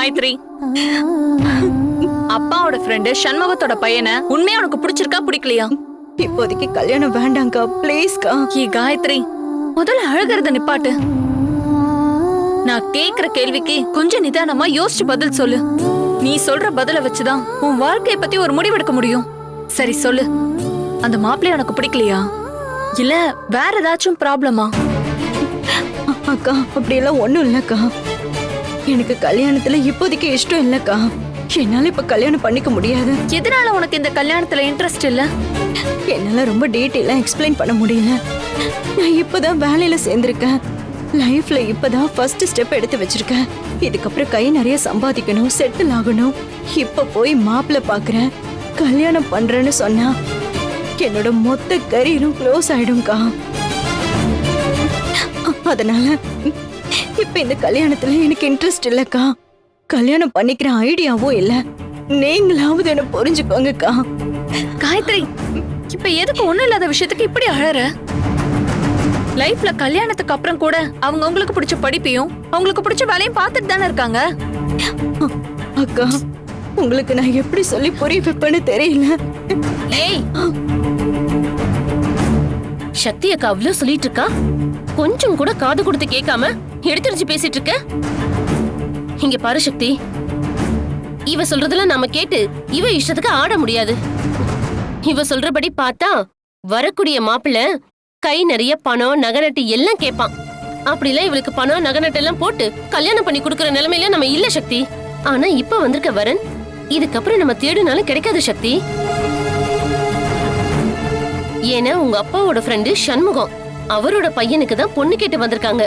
காயத்ரி. அப்பாவோட ஃப்ரெண்டு சண்முகத்தோட பையனை உண்மையா உனக்கு பிடிச்சிருக்கா பிடிக்கலையா? இப்போதைக்கு கல்யாணம் வேண்டாம்க்கா ப்ளீஸ்க்கா ஏ காயத்ரி முதல்ல அழுகிறத நிப்பாட்டு. நான் கேக்குற கேள்விக்கு கொஞ்சம் நிதானமா யோசிச்சு பதில் சொல்லு. நீ சொல்ற பதில வச்சுதான் உன் வாழ்க்கைய பத்தி ஒரு முடிவெடுக்க முடியும். சரி சொல்லு. அந்த மாப்பிள்ளை உனக்கு பிடிக்கலையா? இல்ல வேற ஏதாச்சும் ப்ராப்ளமா அக்கா அப்படியெல்லாம் ஒண்ணும் இல்லக்கா. எனக்கு கல்யாணத்துல இப்போதைக்கு இஷ்டம் இல்லக்கா. என்னால இப்ப கல்யாணம் பண்ணிக்க முடியாது. எதனால உனக்கு இந்த கல்யாணத்துல இன்ட்ரெஸ்ட் இல்ல? என்னால ரொம்ப டீட்டெயிலா எக்ஸ்பிளைன் பண்ண முடியல. நான் இப்பதான் வேலையில சேர்ந்திருக்கேன். லைஃப்ல இப்பதான் ஃபர்ஸ்ட் ஸ்டெப் எடுத்து வச்சிருக்கேன். இதுக்கப்புறம் கை நிறைய சம்பாதிக்கணும் செட்டில் ஆகணும். இப்ப போய் மாப்பிள்ளை பாக்குறேன். கல்யாணம் பண்றேன்னு சொன்னா என்னோட மொத்த கரியரும் க்ளோஸ் ஆயிடும்க்கா. அதனால இப்ப இந்த கல்யாணத்துல எனக்கு இன்ட்ரெஸ்ட் இல்லக்கா. கல்யாணம் பண்ணிக்கிற ஐடியாவும் இல்ல. நீங்களாவது என்ன புரிஞ்சுக்கோங்கக்கா. காயத்ரி இப்ப எதுக்கு ஒண்ணும் இல்லாத விஷயத்துக்கு இப்படி அழற? லைஃப்ல கல்யாணத்துக்கு அப்புறம் கூட அவங்க உங்களுக்கு பிடிச்ச படிப்பையும் அவங்களுக்கு பிடிச்ச வேலையும் பார்த்துட்டு தானே இருக்காங்க? அக்கா உங்களுக்கு நான் எப்படி சொல்லி புரிய வைப்பேன்னு தெரியல. ஏய்! சக்தி அக்கா அவ்வளவு சொல்லிட்டு இருக்கா? கொஞ்சம் கூட காது கொடுத்து கேட்காம எடுத்துரிச்சு பேசிட்டு இருக்க? இங்க பாரு சக்தி. இவ சொல்றதெல்லாம் நாம கேட்டு இவ இஷ்டத்துக்கு ஆட முடியாது. இவ சொல்றபடி பார்த்தா வரக்கூடிய மாப்பிள்ளை கை நிறைய பணம் நகநட்டு எல்லாம் கேட்பான் அப்படிலாம் இவளுக்கு பணம் நகநட்டு எல்லாம் போட்டு கல்யாணம் பண்ணி கொடுக்கற நிலைமையில நம்ம இல்ல சக்தி. ஆனா இப்ப வந்திருக்க வரன் இதுக்கப்புறம் நம்ம தேடினாலும் கிடைக்காது சக்தி. ஏன்னா உங்க அப்பாவோட ஃப்ரெண்டு சண்முகம் அவரோட பையனுக்கு தான் பொண்ணு கேட்டு வந்திருக்காங்க.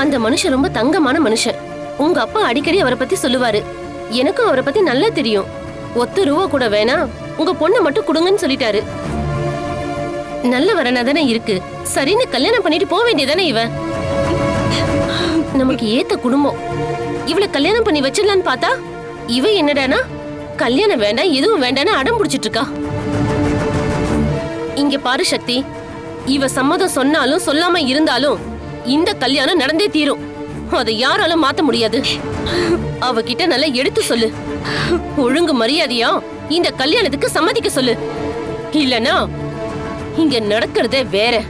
அந்த மனுஷன் ரொம்ப தங்கமான மனுஷன். உங்க அப்பா அடிக்கடி அவரை பத்தி சொல்லுவாரு. எனக்கும் அவரை பத்தி நல்லா தெரியும். ஒத்த ரூபா கூட வேணா உங்க பொண்ணை மட்டும் கொடுங்கன்னு சொல்லிட்டாரு. நல்ல வரனா தானே இருக்கு. சரின்னு கல்யாணம் பண்ணிட்டு போக வேண்டியதானே இவ? நமக்கு ஏத்த குடும்பம். இவளை கல்யாணம் பண்ணி வச்சிடலான்னு பார்த்தா இவ என்னடானா? கல்யாணம் வேண்டாம் எதுவும் வேண்டாம்னு அடம் பிடிச்சிட்டு இருக்கா. இங்க பாரு சக்தி. இவ சம்மதம் சொன்னாலும் சொல்லாம இருந்தாலும் இந்த கல்யாணம் நடந்தே தீரும். அதை யாராலும் மாத்த முடியாது. அவகிட்ட நல்லா எடுத்து சொல்லு. ஒழுங்கு மரியாதையா இந்த கல்யாணத்துக்கு சம்மதிக்க சொல்லு. இல்லனா இங்க நடக்கிறதே வேற.